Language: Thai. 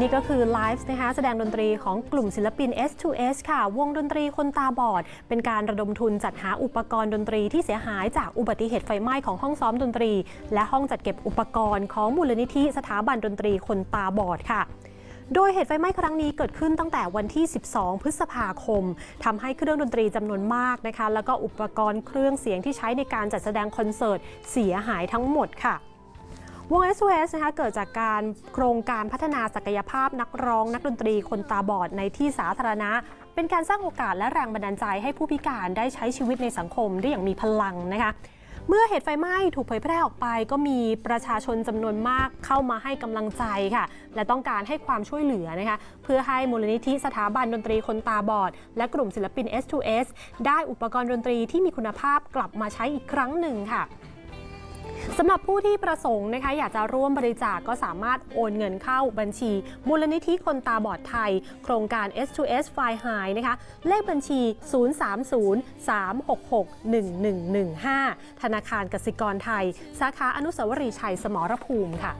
นี่ก็คือไลฟ์นะคะแสดงดนตรีของกลุ่มศิลปิน S2S ค่ะ วงดนตรีคนตาบอด เป็นการระดมทุนจัดหาอุปกรณ์ดนตรีที่เสียหายจากอุบัติเหตุไฟไหม้ของห้องซ้อมดนตรี และห้องจัดเก็บอุปกรณ์ของมูลนิธิสถาบันดนตรีคนตาบอดค่ะโดยเหตุไฟไหม้ครั้งนี้เกิดขึ้นตั้งแต่วันที่ 12 พฤษภาคมทำให้เครื่องดนตรีจำนวนมากนะคะ แล้วก็อุปกรณ์เครื่องเสียงที่ใช้ในการจัดแสดงคอนเสิร์ตเสียหายทั้งหมดค่ะ วง SOS นะคะเกิดจากการโครงการพัฒนาศักยภาพนักร้องนักดนตรีคนตาบอดในที่สาธารณะ เป็นการสร้างโอกาสและแรงบันดาลใจให้ผู้พิการได้ใช้ชีวิตในสังคมได้อย่างมีพลังนะคะเมื่อเหตุไฟไหม้ถูกเผยแพร่ออกไป ก็มีประชาชนจำนวนมากเข้ามาให้กำลังใจค่ะ และต้องการให้ความช่วยเหลือนะคะ เพื่อให้มูลนิธิสถาบันดนตรีคนตาบอด และกลุ่มศิลปิน S2S ได้อุปกรณ์ดนตรีที่มีคุณภาพกลับมาใช้อีกครั้งหนึ่งค่ะ สำหรับผู้ที่ประสงค์นะคะอยากจะร่วมบริจาคก็สามารถโอนเงินเข้าบัญชี มูลนิธิคนตาบอดไทย โครงการ S2S f i High นะคะเลขบัญชี 030-366-1115 ธนาคารกสิกรไทย สาขาอนุสาวรีย์ชัยสมรภูมิค่ะ